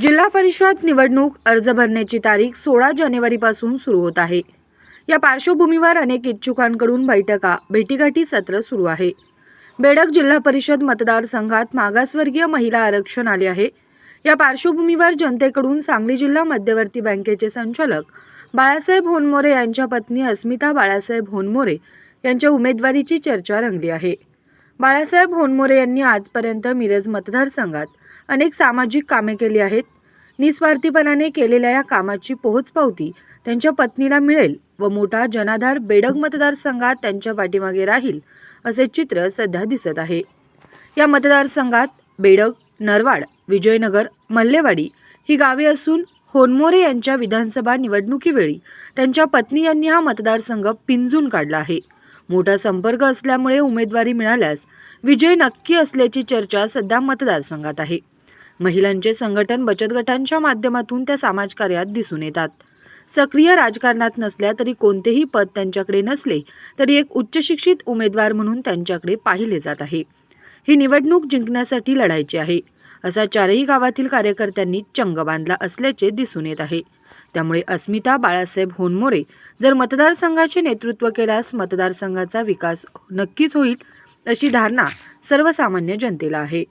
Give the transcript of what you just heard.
जिल्हा परिषद निवडणूक अर्ज भरण्याची तारीख सोळा जानेवारीपासून सुरू होत आहे. या पार्श्वभूमीवर अनेक इच्छुकांकडून बैठका भेटीगाठी सत्र सुरू आहे. बेडक जिल्हा परिषद मतदारसंघात मागासवर्गीय महिला आरक्षण आले आहे. या पार्श्वभूमीवर जनतेकडून सांगली जिल्हा मध्यवर्ती बँकेचे संचालक बाळासाहेब होनमोरे यांच्या पत्नी अस्मिता बाळासाहेब होनमोरे यांच्या उमेदवारीची चर्चा रंगली आहे. बाळासाहेब होनमोरे यांनी आजपर्यंत मिरज मतदारसंघात अनेक सामाजिक कामे केली आहेत. निस्वार्थीपणाने केलेल्या या कामाची पोहोचपावती त्यांच्या पत्नीला मिळेल व मोठा जनाधार बेडग मतदारसंघात त्यांच्या पाठीमागे राहील असे चित्र सध्या दिसत आहे. या मतदारसंघात बेडग नरवाड विजयनगर मल्लेवाडी ही गावे असून होनमोरे यांच्या विधानसभा निवडणुकीवेळी त्यांच्या पत्नी यांनी हा मतदारसंघ पिंजून काढला आहे. मोठा संपर्क असल्यामुळे उमेदवारी मिळाल्यास विजय नक्की असल्याची चर्चा सध्या मतदारसंघात आहे. महिलांचे संघटन बचत गटांच्या माध्यमातून त्या समाजकार्यात दिसून येतात. सक्रिय राजकारणात नसल्या तरी कोणतेही पद त्यांच्याकडे नसले तरी एक उच्चशिक्षित उमेदवार म्हणून त्यांच्याकडे पाहिले जात आहे. ही निवडणूक जिंकण्यासाठी लढायची आहे. असा चारही गावातील कार्यकर्त्यांनी चंग बांधला असल्याचे दिसून येत आहे. त्यामुळे अस्मिता बाळासाहेब होनमोरे जर मतदारसंघाचे नेतृत्व केल्यास मतदारसंघाचा विकास नक्कीच होईल अशी धारणा सर्वसामान्य जनतेला आहे.